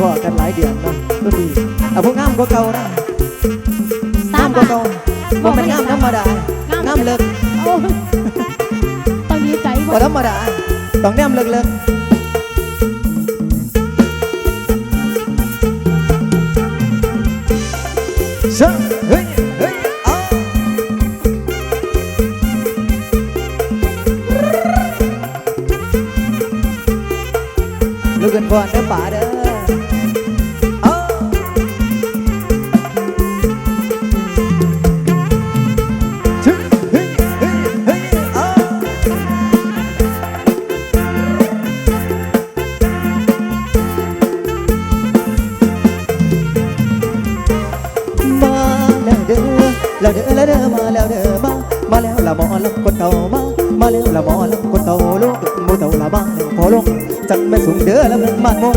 พ่อกันหลายเดือนเนาะรุ่นดีเอาพวกงามกว่าเก่านะสางามมกว่าบาเก่าทบ่แม่นงามธรรมดางามงามเลิกโอ้ยต้องดีใจบ่บ่ธรรมดาต้องแนมเลิกเลิก บ้านมง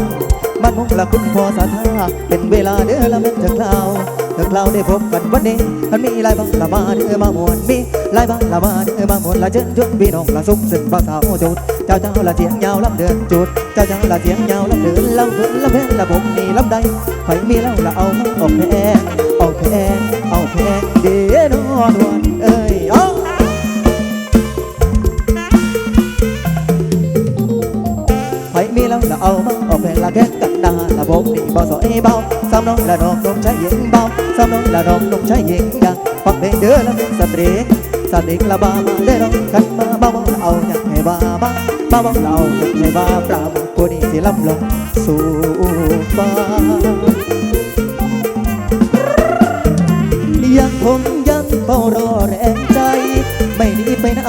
บ้านมงละคุณพอสาธาเป็นเวลาเด้อละแม่นเธอคลาวเธอคลาวได้พบกันวันนี้มันมีลายบานละมาเด้อมามวนมีลายบานละมาเด้อมามวนละเชิญชวนพี่น้องละสุขสึกบ่าวสาวจุดเจ้าเจ้าละเสียงยาวลำเดินจุดเจ้าเจ้าละเสียงยาวลำเดินลำเดินลำเพนละผมนี่ลำใดไฟมีแล้วละเอาออกแพ้เอาแพงเอาแพงเดี๋ยวนอนวัน แล้วละเอามาเอาแพงละแค่กันดาละผมนี่บ่สอยเบาสามน้องละน้องนมใช้หญิงเบาสามน้องละน้องนมใช้หญิงดังฟังเพลงเด้อละเป็นสตรีสตรีละบามาเด้อน้องกันมาบ้าบ้าเอาอยากให้บ้าบ้าบ้าบ้าเอาอยากให้บ้าปราบผู้นี้สิลำลงสู่ฟ้ายังคงยังเฝ้ารอแรงใจ ไม่หนีไปไหน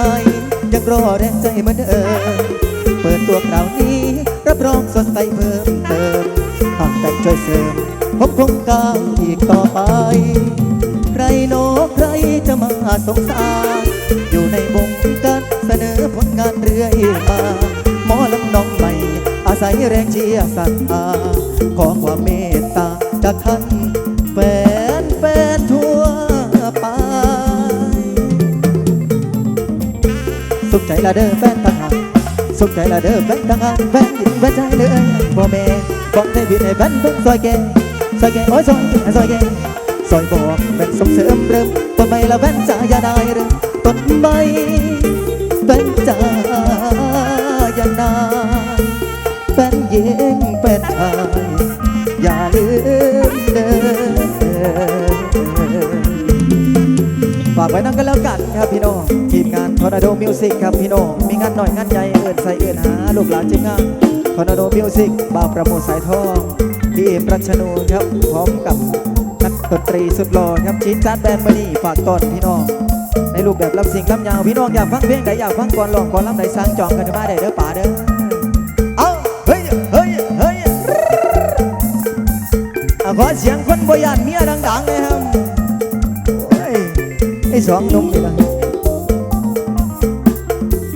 ยังรอแรงใจเหมือนเดิมเปิดตัวคราวนี้ รับรองสดใสเพิ่มเติมหากแต่ช่วยเสริมผมคงกางอีกต่อไป ใครโนใครจะมาสงสารอยู่ในวงการเสนอผลงานเรื่อยมา หมอลำน้องใหม่ อาศัยแรงเชียร์ศรัทธาขอความเมตตาจากท่านแฟนแฟนทั่วไป สุขใจละเด้อแฟน สุขใจละเด้อแฟนทหารแฟนหญิงแฟนชายเด้อพ่อแม่บอกให้ผิดให้แฟนเพิ่งซอยแกซอยแกโอ้ยซอยแกซอยแกซอยบอกแฟนส่งเสริมเริ่มต้นใบละแฟนจ๋าอย่าได้เริ่มต้นใบแฟนจ๋าอย่าได้แฟนหญิงแฟนชายอย่ากไว้นั่งกันแล้วกันครับพี่น้องทีมงานทอร์นาโดมิวสิกครับพี่น้องมีงานหน่อยงานใหญ่เอินใส่เอินหาลูกหลานทีมงานทอร์นาโดมิวสิกบาวประโมทสายทองพี่เอ็มรัชนูครับพร้อมกับนักดนตรีสุดหล่อครับชีนจัดแบนด์มานี่ฝากตอนพี่น้องในรูปแบบลำสิงลำยาวพี่น้องอยากฟังเพลงไหนอยากฟังก่อนลองก่อนลำไหนสร้างจองกันมาได้เด้อป่าเด้อเอาเฮ้ยเฮ้ยเฮ้ยขอเสียงคนบยานเมียดังๆเลยครับโอ้ย อ้สองหนุ่มนี่ละ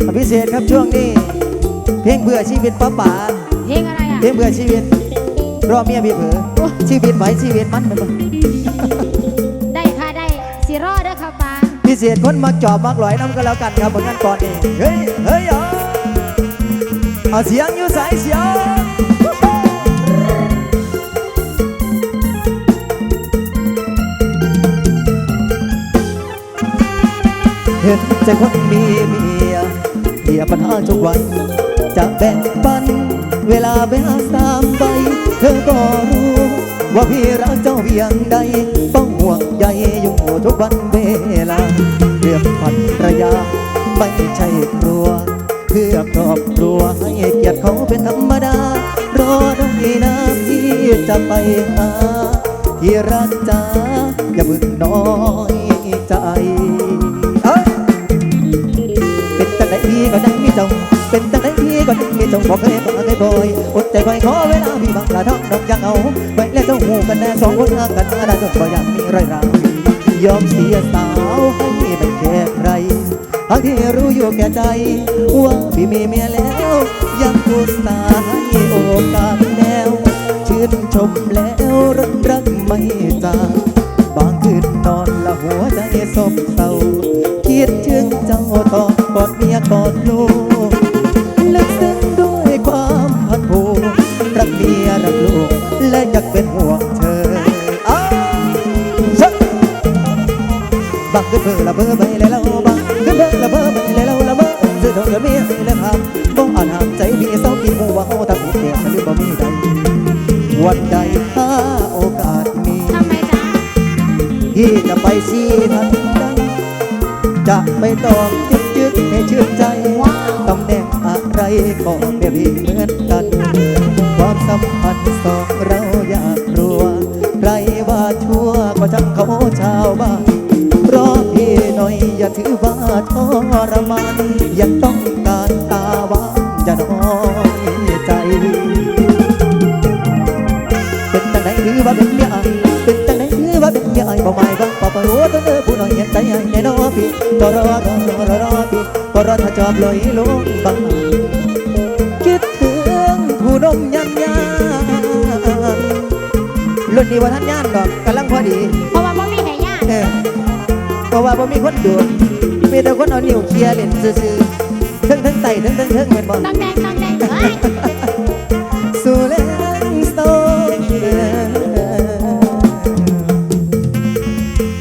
อะพิเศษครับช่วงนี้ เพลงเบื่อชีวิตป้าป่าเพลงอะไรอะเพลงเบื่อชีวิต รอเมียพี่เผลอชีวิตไหวชีวิตมันไปบ่ได้ค่ะได้สิรอเด้อค่ะปาพิเศษคนมักจอบมักหลอยน้ำก็แล้วกันครับบนกันก่อนนี่เฮ้ยเฮ้ยเอาเอาเสียงอยู่สายเสียง เห็นใจคนมีเมียเหียปัญหาทุกวันจะแบ่งปัน เวลาไปหาสามใบ เธอก็รู้ ว่าพี่รักเจ้าเพียงใด ต้องห่วงใยอยู่ทุกวันเวลาเรื่องพันระยา ไม่ใช่ครัว เพื่อครอบครัวให้เกียรติเขาเป็นธรรมดา รอได้นะพี่จะไปหาที่รักจ้าอย่าเพึ่งน้อยใจ เป็นตั้งแต่พี่ก็ยังมีจ้าเป็นตั้งแต่พี่ก็ยังมีจ้าบอกเคยบอกเคยบ่อยอดใจคอยขอเวลาพี่บังกระทำน้องยังเอาไว้แล้วเจ้าหูกันแน่สองคนรักกันมาได้จนบ่อยากมีรอยร้าวยอมเสียสาวให้ไม่แค่ใครทั้งที่รู้อยู่แก่ใจว่าพี่มีเมียแล้ว ยังกูสาให้โอกาสแล้วชื่นชมแล้วรักรักไม่จางบางคืนนอนละหัวใจสบเศร้าคิดถึงเจ้าตอ กอดเมียกอดลูก สัมพันธ์สองเราอยากรัวใครว่าชั่วก็จังเขาชาวบ้านรอพี่หน่อยอย่าถือว่าทรมานยังต้องการตาหวานอย่าน้อยใจ เป็นจังไหนถือว่าเป็นเมียอายเป็นจังไหนถือว่าเป็นเมียอายบ่หมายว่าป่าปะโอ้ตัวเด้อผู้น้อยเห็นใจให้แน่นอนพี่ก็รอรอรอรอพี่ก็รอถ้าจอบลอยลงบังคิดถึงผู้นมยัน นนี้ว่าท่านย่านดอกกำลังพอดี เพราะว่าบ่มีไหนญาติเออเพราะว่าบ่มีคนดูดมีแต่คนเอานิ้วเคลียร์เล่นซื่อๆเทั้งทั้งไต่เทั้งทั้งเทั้งเห็นบ่ต้องแดงต้องแดงเอ้ยสุเลงสโต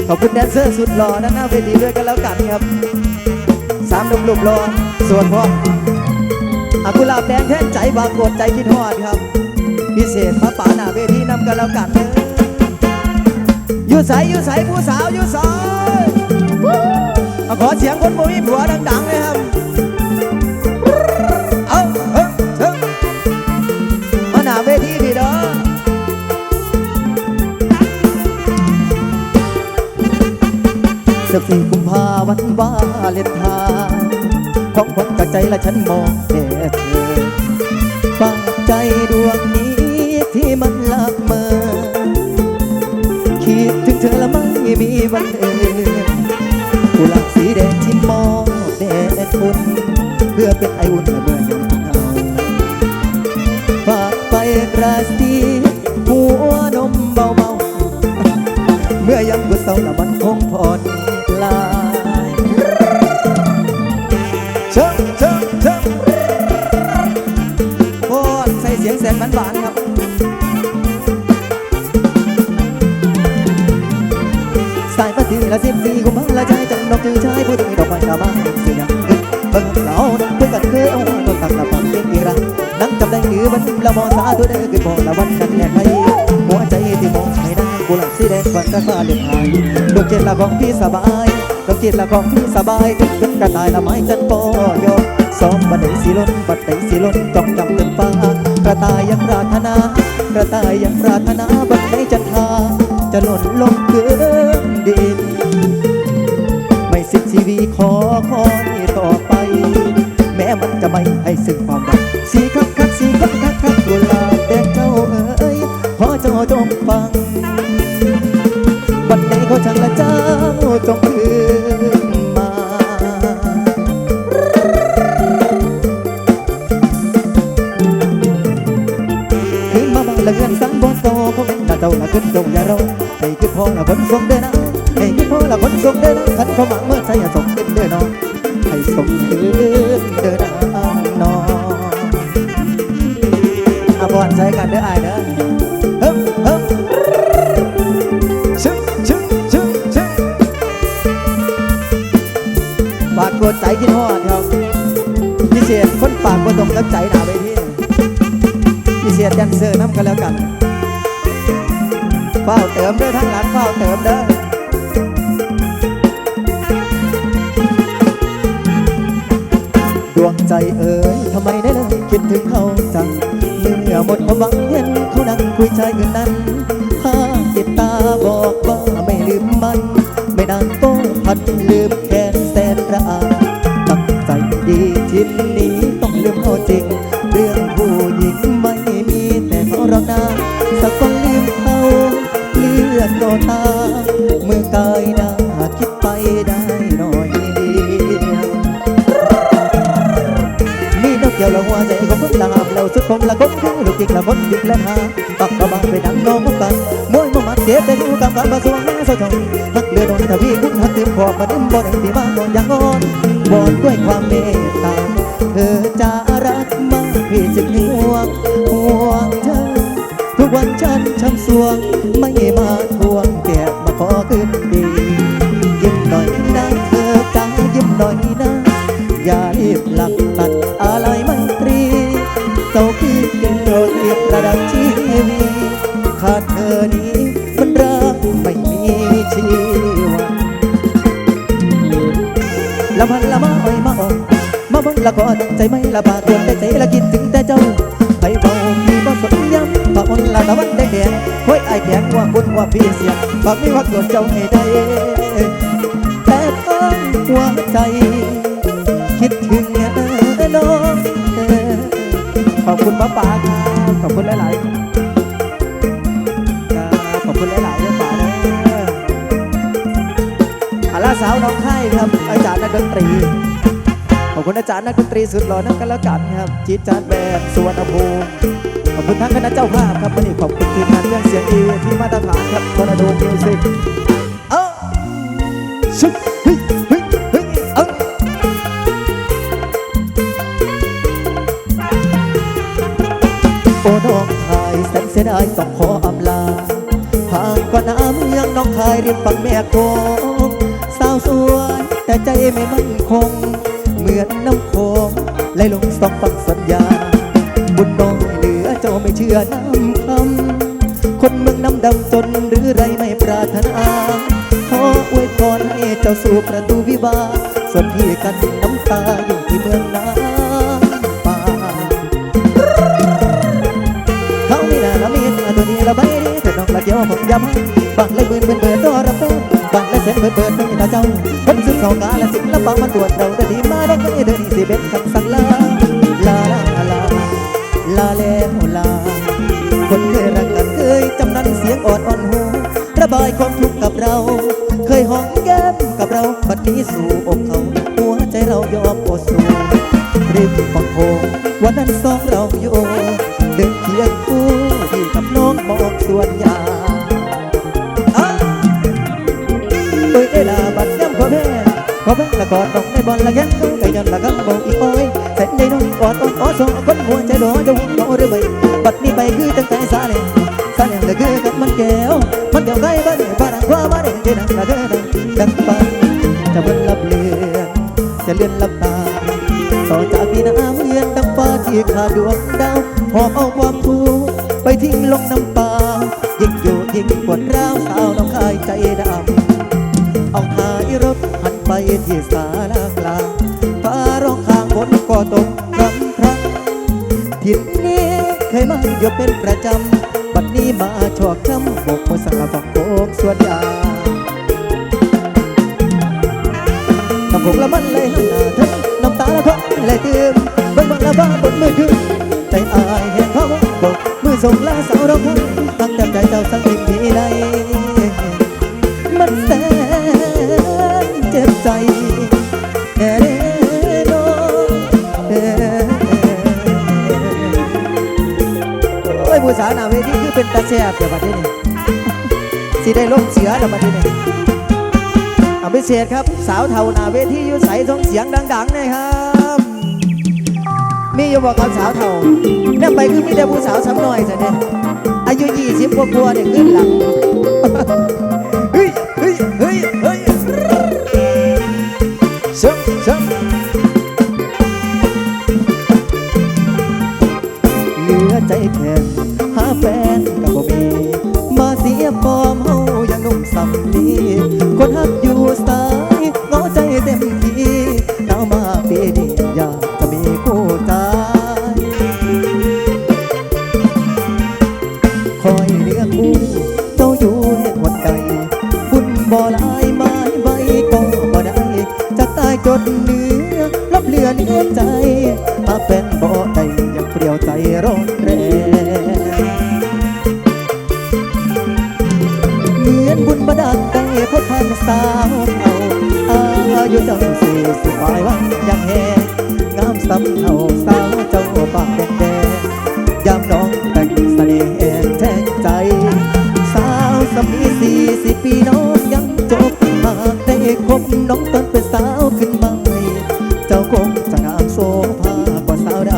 ขอบคุณแดนเซอร์สุดหล่อด้านหน้าเวทีด้วยกันแล้วกันครับสามหนุ่มหลุมรอส่วนพ่ออากุหลาบแดงแท่นใจบางกดใจคิดฮอดครับ พิเศษมาป่าหน้าเวทีนำกันแล้วกันเด้ออยู่ใสอยู่ใสผู้สาวอยู่ใสเอาขอเสียงคนบ่มีผัวดังๆเลยครับเอาเฮ้ยเฮ้ยมาหน้าเวทีพี่เด้อสิบสี่กุมภาวันวาเลนไทน์ของขวัญกับใจและฉันมองแต่เธอฝากใจดวง ม่มีวันเอื่นกุหลาบสีแดงที่มองแดดอุ่นเพื่อเป็นไออุ่นเมื่อยามหนาฝากไปกระซีหัวนมเบาๆ เมื่อยามกุศร้าละมันคงผ่อนคลายเชิงเชิงเชิงโอ้ใส่เสียงแสนหวานๆครับ สิบสี่กุมภาละใจจังดอกจือชายผู้ที่ดอกไม้กาบ้านสียงขึ้นเบิ่งสาวดังเพื่อกันเคยเอาต้นตักละปังเป็นอีรังนั่งจำได้คือมันละมอสาตัวเด้อคือบ่ละวันนั้นแหละไปหัวใจที่มองไม่ได้กุหลาบสีแดงวันรักฟ้าเลือนหายดวงจิตละของพี่สบายดวงจิตละของพี่สบายถึงขึ้นกระต่ายละไม้จันปอยกซ้อมบันไดสีล้นบันไดสีล้นจ้องจำเต็มฟ้ากระต่ายยังปรารถนากระต่ายยังปรารถนาบันไดจันทาจะหล่นลงเกลือดิน ขอคอยต่อไป แม้มันจะไม่ให้ซึ่งความรักสีคักคักสีคักคักคักกุหลาบแดงเจ้าเอ๋ยขอเจ้าจงฟังวันใดเขาช่างละเจ้าจงคืนมาคืนมาบางละเงินสังบนโตเขาเป็นตาเจ้าละขึ้นจงอย่ารอให้ขึ้นพอละคนทรงเดินนะให้ขึ้นพอละคนทรงเดินนะขันเขาหมังเมื่อใช่ส่งขึ้ กันเด้ออายเด้อฮ้มฮ้มชึ้งชึ้งชึ้งชึ้งฝากกดใจกินฮอดครับพิเศษคนปากบ่ตรงกับใจหนาไปที่พิเศษแดนเซอร์น้ำกันแล้วกันเฝ้าเติมเด้อทั้งหลังเฝ้าเติมเด้อดวงใจเอ๋ยทำไมได้เลยคิดถึงเขาจัง เมื่อหมดความหวังเห็นเขานั่งคุยชายคนนั้นถ้าติดตาบอกว่าไม่ลืมมัน ไม่นานก็พัดลืมแค้นแสนระอาตั้งใจดีทิศนี้ต้องลืมเขาจริง เรื่องผู้หญิงไม่มีแต่เขาหรอกนะสักคนลืมเขาเลือดโดตาเมื่อกายหน้าคิดไปได้หน่อย ใจของคนละหาบแล้วสุดผมละคนคือลูกจิกละคนจิกละหาปักกระบังไปดังน้องกันมวยมามัดเจ็บแต่ดูกำกับมาสวงมาสะทองหักเรือโดนทวีคุณหักเต็มขอบมาดิ้มบ่ได้ที่มาก่อนอย่างงอนบอนด้วยความเมตตาเธอจะรักมากพี่จึงห่วงห่วงเธอทุกวันฉันช้ำสวง ไม่มาทวงแกบมาขอคืนดียิ้มหน่อยนะเธอจ้ายิ้มหน่อยนะ อย่ารีบหลับตัดอะไร ระดับชีวิตขาดเธอนี้มันรักไม่มีชีวันละพันละมาอ้อยมาออกมาบังละก็ตั้งใจไม่ละบาดตัวแต่ใจละคิดถึงแต่เจ้าไปเบาพี่บ่สนย้ำปะอนละตะวันแดงแดงห้อยไอแขงว่าบุญว่าพี่เสียงปากไม่ว่าตัวเจ้าให้ได้แต่ต้องหัวใจคิดถึงน้องขอบคุณป้าป๋าครับ อบคุณหลายๆขอบคุณหลายๆเรื่องป๋าดอาล่าสาวน้องไข่ครับ อาจารย์นักดนตรี ขอบคุณอาจารย์นักดนตรีสุดหล่อนั่นกันแล้วกันครับจีจานแบบสุวรรณภูมิขอบคุณทั้งคณะเจ้าภาพครับวันนี้ขอบคุณทีมงานเครื่องเสียงดีที่มาตรฐานครับทอนาโดมิวสิกเอ้ชุบายแสนเสียดายต้องขออำลาห่างก็น้ำเมืองน้องคายริมฝั่งแม่โคงสาวสวยแต่ใจไม่มั่นคง เหมือนน้ำโคงไหลลงสองฝั่งสัญญา บุญน้อยเหลือเจ้าไม่เชื่อน้ำคำคนเมืองน้ำดำจนหรือไรไม่ปรารถนาขออวยพรให้เจ้าสู่ประตูวิวาส่วนพี่กันน้ำตาอยู่ที่เมืองน้ำำบางเลยเบิดเบิดเบิดตัวรับเตัวบังเลยเส้นเบิดเบิดไม่ตาเจ้าคนซึ่งสองกาและสิละบางมันปวดเราแต่ดีมาได้ก็เดินสิเบ็ดครับ ดดาหอบเอาความทุกข์ไปทิ้งลงน้ำตายิ่งอยู่ยิ่งปวดร้าวสาวน้องคายใจดำเอาท้ายรถหันไปที่สาลากลางฟ้าร้องข้างฝนก็ตกครั้งครั้งทิศนี้เคยมาอยู่เป็นประจำบัดนี้มาชอกช้ำบกมือสังฝักโคกสวนยางน้ำผงละมันเลยน้ำหน้าเธอน้ำตาละพังเลยตื่มเบิ่งบังละบ้าบนมือถือ เป็นตาแซ่บเดี๋ยวบัดนี้นี่สิได้ลมเสือเดี๋ยวบัดนี้นี่อภิเศษครับ สาวเทานาเวทียุ่ใสทรงเสียงดังๆนะครับ มีอยู่บอกกับสาวเทาเนี่ยไปคือมีแต่ผู้สาวซ้ำน้อยสิเนี่ยอายุยี่สิบกว่าๆเนี่ยขึ้นหลัง บุญบ่หลายไม้ใบก็บ่ได้จะตายจดเนื้อรับเลือเนื้อใจ น้องตอนเป็นสาวขึ้นใหม่เจ้าคงจะงามโซภากว่าสาวใด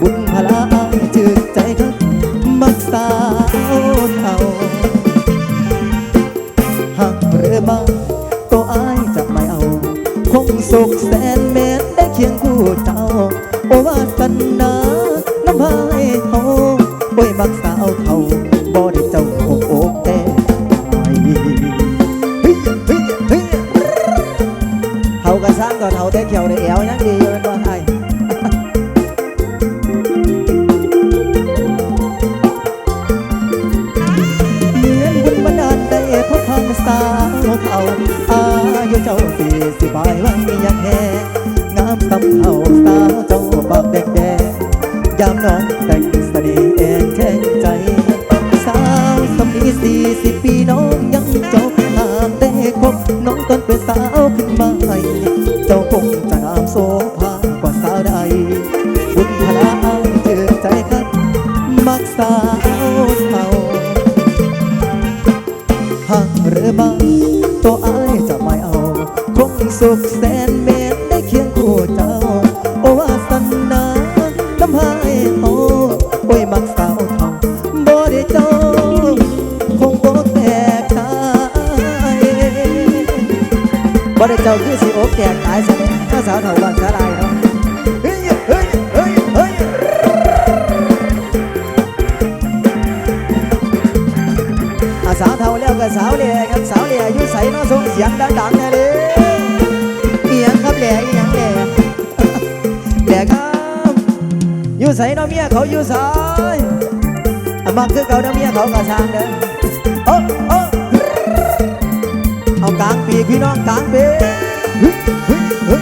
บุญพลาอายจึกใจครับมักสาวเท่าหักหรือบ้าก็อายจะไม่เอา คงสุขแสนแม้นได้เคียงคู่เจ้า โอวาสนาาสาวเท่าบ้านสาลายเนาะเฮ้ยเฮ้ยเฮ้ยเฮ้ยอาสาวเท่าแล้วก็สาวเหล่ครับสาวเหล่อายุใสเนาะส่งเสียงดังๆแน่เลยเอียงครับเหล่เอียังเหล่เหล่ครับอยู่ใสเนาะเมียเขาอยู่ใสอะมักคือเก่าเนาะเมียเขากระซ้างเด้อโอ้โอ้เอากลางปีพี่น้องกลางปีกเฮ้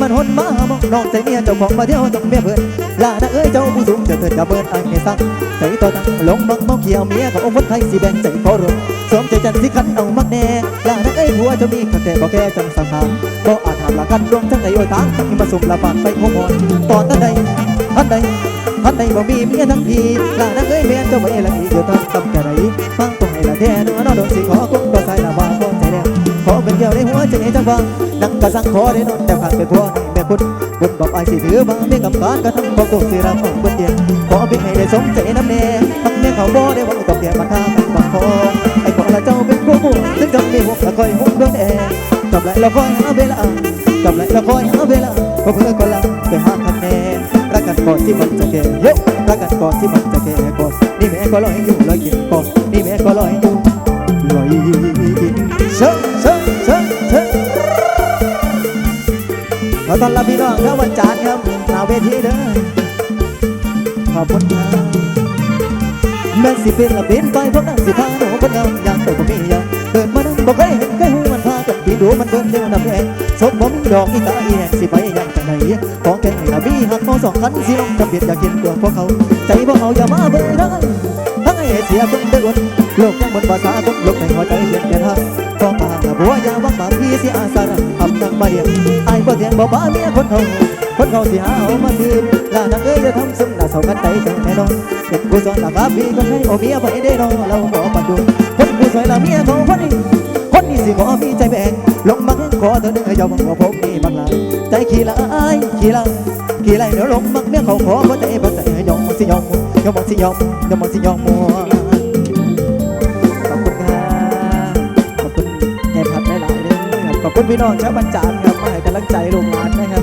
มันหนมามองน้องใจเมียเจ้าของมาเที่ยวต้องเมียเพื่อนลาดาเอ้ยเจ้าผู้สูงจะเถิดกระเบิดไอ้ไม่สั่งใจต่อตั้งลงมักเมาเขียวเมียขององค์คนไทยสิแบ่งใจขอรวมสวมใจจันทร์สิขันเอามักแน่ลาดาเอ้ยผัวเจ้ามีขัดแต่บ่แก่จังสังหารบ่อาจหามละกันดวงจังใดโอ้ยตางทั้งมาสุ่มละบาดไปโคมอนตอนท่านใดท่านใดท่านใดบ่มีเมียทั้งทีลาดาเอ้ยแม่เจ้าบ่เอละอีอยู่ทำกำแก่ใดฟังตรงให้ละแท้เนื้อน้อโดนสิขอกุ้งตัวใส่ละว่าพอใจแล้วขอเป็นเดียวในหัวใจจังบัง นักกระสังขอได้นอนแต่ผ่านเป็นพัวให้แม่คุณบุญบอกไอ้สิถือมาไม่กำการกระทำของตุกสิรำของบนเดียนขอเป็นให้ได้สมใจน้ำแน่ทักแม่เขาบ่ได้หวังต้องแก่มาท่ากันบังคอไอ้ขอละเจ้าเป็นคู่ผู้ถึงจะมีหัวละคอยหุ่นดวงแอจบแล้วละคอยหาเวลาจบแล้วละคอยหาเวลาพอเพื่อก็ลังไปหาคะแนนรักกันก่อนที่มันจะแก่ยกรักกันก่อนที่มันจะแก่ก่อนนี่แม่ก็ลอยอยู่ลอยเกินก่อน ขอต้อนรับพี่น้องครับวันจันทร์ครับหน้าเวทีเด้อขอบคุณครับแม่สิเป็นละเป็นไปพราะนั่งสิพาหนูคนงามอยากไปบ่มีอยางเกิดมานั้นบ่เคยเห็นเคยหูมันพากันปีดูมันเบิ่งเดียวน้ำแดงสมบ่มดอกอีกาอีแหกสิไปยังจังไหนขอแค่ให้ละมีหักมองสองคันสิลองจำเบียดอยากกินตัวพวกเขา ใจบ่เอาอย่ามาเบิ่งได้ทั้งไอ้เสียคนได้วนโลกยังบนภาษาคนโลกในหัวใจเพียงแค่ทางต้องมาหาบัวยาวังบางพี่สิอาสาทำนังมาเดียงไอ้บ่ เถียงบ่บ้าเมียคนเขาคนเขาสิหาเอามาคืนลานักเอ้ยจะทำซึมหน้าเสากันใจจังแน่นอนเป็นผู้สอนละครับพี่คนให้โอเมียไปได้รอเราขอปัดดูคนผู้สวยละเมียเขาคนนี้คนนี้สิขอมีใจแบ่งลงมาขอเธอเด้อยอมว่าผมนี่บักลาใจขี้ละอายขี้ละขี้ไรเดี๋ยวลงมักเมียเขาขอเพราะใจเพราะใจยอมสิยอมยอมสิยอมยอมสิยอมมัวขอบคุณครับขอบคุณแทนพัดหลายๆเลยครับขอบคุณพี่น้องชาวบัญจานครับ ลังใจลูกหลานนะครับ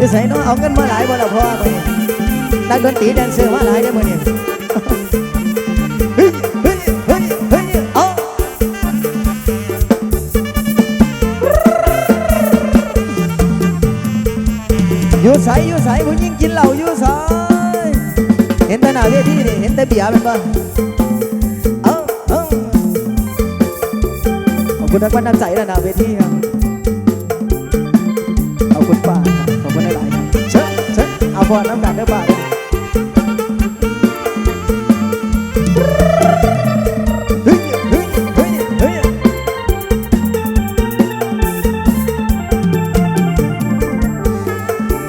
จะใส่น้องเอาเงินมาหลายบ่ละพ่อไปนักดนตรีแดนเซอร์มาหลายได้อมื้อนี้เฮ้ยเฮ้ยเฮ้ยเฮ้ยเอาอยู่ใสอยู่ใสผู้หญิงกินเหล้าอยู่ใสเห็นแต่หน้าเวทีนี่เห็นแต่เบียร์เป็นบ่เอาเอาขอบคุณนักวันน้ำใจและหน้าเวทีครับขอบ พอน้ำกันเด้อป้าเฮ้ยเฮ้ยเฮ้ยเฮ้ย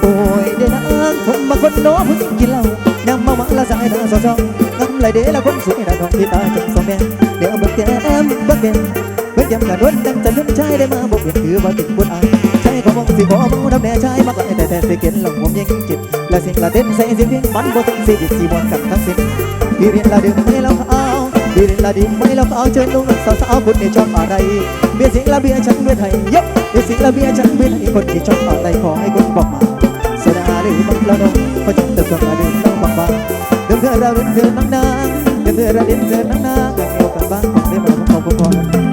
โอ้ยเดนางผมมาคนน้อผู้หญิงกินเหล้ายังมาวังละสายตาสอจองงำไรเดละคนสวยดาดองที่ตาจังสองแม่เดี๋ยวเบิกแก้มเบิกแก้มเบิกแก้มกันวันดังจะนุ่นใจได้มาบอกเปลี่ยนถือว่าติดบุญอายใจของมองสิขอเมาดำแน่ชายมากเลยแต่แต่สิเก็นหลงผมยังจิตและสิงละเด่นใส่เสียงเพียงมันบ่ถึงสิบิดสีมวนกันทั้งสิ้นพี่เรียนละดึงไม่แล้วเอาพี่เรียนละดึงไม่แล้วเอาเชิญลุงสาวสาวคุณนี่ชอบอะไรเบียร์สิงละเบียร์ฉันเบียร์ไทยยกเบียร์สิงละเบียร์ฉันเบียร์ไทยคนที่ชอบอะไรขอให้คุณบอกมาโซดาหรือบังละนงพราะฉันเติมตัวละดึงต้องบางๆเดิมเธอเราเดินเธอนังนางเดิมเธอเราเดินเธอนังนางอยากมีโอกาสบ้างของได้มาของผมพอ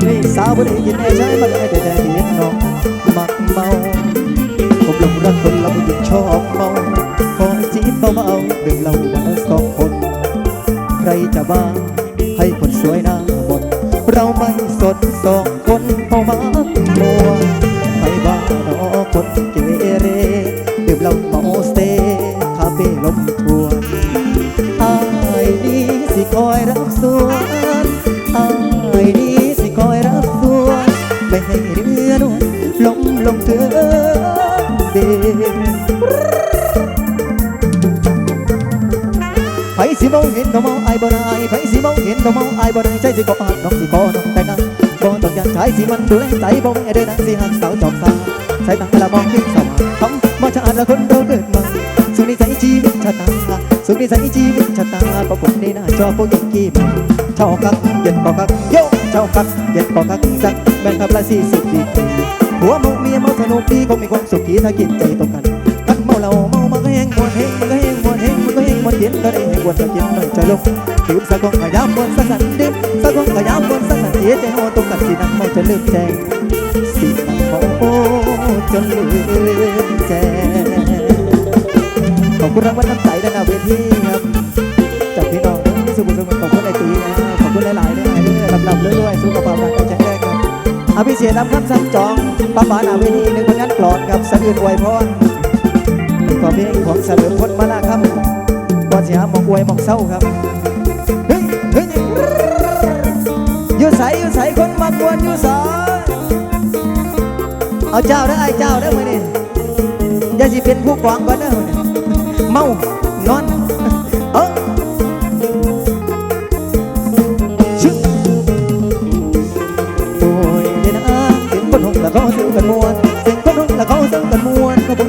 นี่สาวบ่ได้ยินไอ้ชายมาได้แต่แต่ที่เห็นน้องมักเมาผมหลงรักคนเราไม่หยุดชอบเมา อให้จีบเบาดื่มเราวันละสองคน ใครจะบ้าให้คนสวยหน้าบนเราไม่สนสองคนพอมามัวไปบ้าดอคนเกเรดื่มเราเมาสเตคาเฟ่ลมทวนอายนี้สิคอยรับส่วนอายนี้สิคอยรับส่วนไม่ให้เรือนวลลมลงเธอเด สิมองเห็นน้องเมาอายบ่ได้ไผสิมองเห็นน้องเมาอายบ่ได้ใจสิขอหักน้องสิขอน้องแต่งงานบ่ต้องการชายสิมันดูแลใจบ่แม่เด้อนังสิหักสาวจอมสาใส่ตาละมองขึ้นสว่างทำมาชาติละคนเราเกิดมาสุดนิสัยชีวิตชะตาสุดนิสัยชีวิตชะตาประผมในหน้าจอโปรยังกี้มาเช่ากักเย็นก็กักโยเช่ากักเย็นก็กักจักแบ่งขับละสี่สิบปีหัวเมาเมียเมาสนุกดีคงมีความสุขที่ถ้ากินใจตรงกันกันเมาเหล้าเมามันก็แห้งมวนแห้งมันก็แห้งมวนแห้งมันก็แห้งมวนเย็นก็ได้ ให้วนจะกินหน่อยจะลงถือสักองขยามมวนสักสันดิบสักองขยามมวนสักสันเสียใจโอตรงกันสีนังเมาจะลืมแจงสีนังเมาโอ้จนลืมแจงขอบคุณรางวัลน้ำใจด้านหน้าเวทีครับจากพี่น้องที่สุขสุขขอบคุณไอตีนะขอบคุณหลายๆด้วยไอ้ด้วยลำๆเรื่อยๆสุขภาพร่างกายแข็งแรงครับอภิเษกนำคำสั่งจองป้าป๋าหน้าเวทีหนึ่งผลงานกลอนกับสะอื่นอวยพรขอเพลงของเสลิมพลมาลาครับ สียหมองอวยหมองเศร้าครับเฮ้ยเฮ้ยอยู่ใสอยู่ใสคนมากวนอยู่ใสเอาเจ้าได้ไอ้เจ้าได้อมือนี่อย่าสิเป็นผู้กวางก่อนเด้อเมา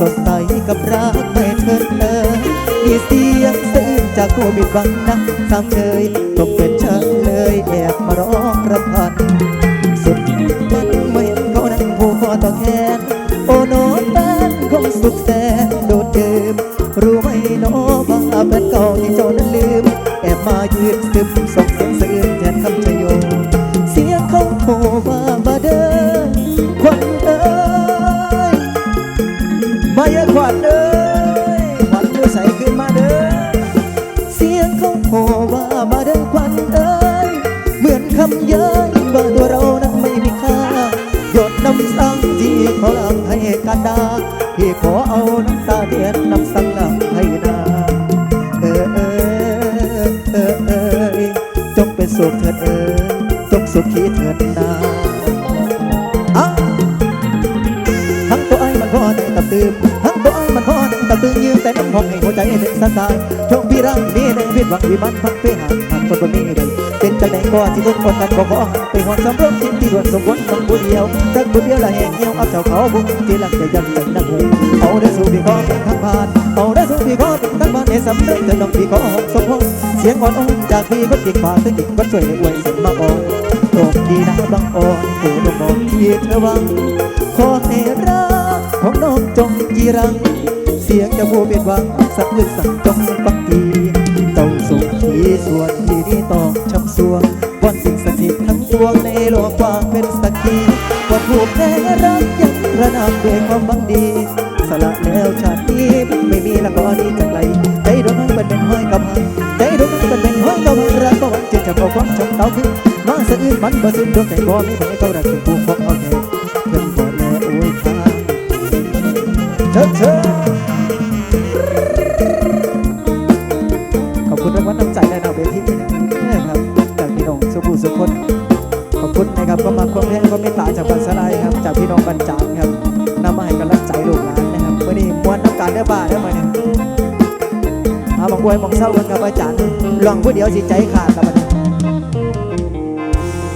สดใสกับรักไม่เถิดเอ่ยมีเสียงซื่นจากผู้บิดบังนักสามเชยตกเป็นเชยเลยแอบมาร้องรำพัน กันดาพี่ขอเอาน้ำตาเทียนน้ำสังหลังให้นาเออเออเออเออจงเป็นสุขเถิดเออจงสุขีเถิดนาเอ้าทั้งตัวไอ้มันพอในตับตื่นทั้งตัวไอ้มันพอในตับตื่นยืนแต่น้ำหอมให้หัวใจเป็นสันสายโชคพี่รังนี่ในวิตหวังวิบันพักไปหาหากคนบนนี้ ลยเป็นจังไหนก็ที่ทุกคนกันก็ขอไปหวนสำรบจิตที่ด่วนสมบูรณ์ต้องผู้เดียวสักผู้เดียวละแห่งเหี่ยวเอาเจ้าเขาบุกที่หลังจะยังเป็นนักหูเอาได้สู่พี่ขอเป็นทางผ่านเอาได้สู่พี่ขอเป็นทางผ่านให้สำเร็จเถิดน้องพี่ขอหกสมพงษ์เสียงอ่อนอ่อนจากพี่ก็ติดฝากถึงอีกก็ช่วยให้อวยสมมาอ่อนโชคดีนะบางอ่อนผู้ดมองที่เธอหวังขอให้รักของน้องจงจีรัง เสียงจะผู้เบียดหวังสักลึกสั่งจงปักดีเจ้าสุขีส่วน มาสะอื้นมันบ่สิ้นดวงใจบ่มีใครเขารักถึงผู้ของเอาแท้เพิ่นบ่แลโอ้ยทางชิญเชิญขอบคุณรางวัลน้ำใจและนำเวทีนะครับจากพี่น้องสุภูสุคนขอบคุณนะครับก็มาความแรงก็ไม่ตาจากบันสลายครับ จากพี่น้องบรรจางครับนำมาให้กำลังใจลูกหลานนะครับวันนี้มวนน้ำการเด้อบ้าเด้มาเนี่ยเอาบังบวยบังเศร้ากันครับอาจารย์ลองผู้เดียวสิใจขาดครับ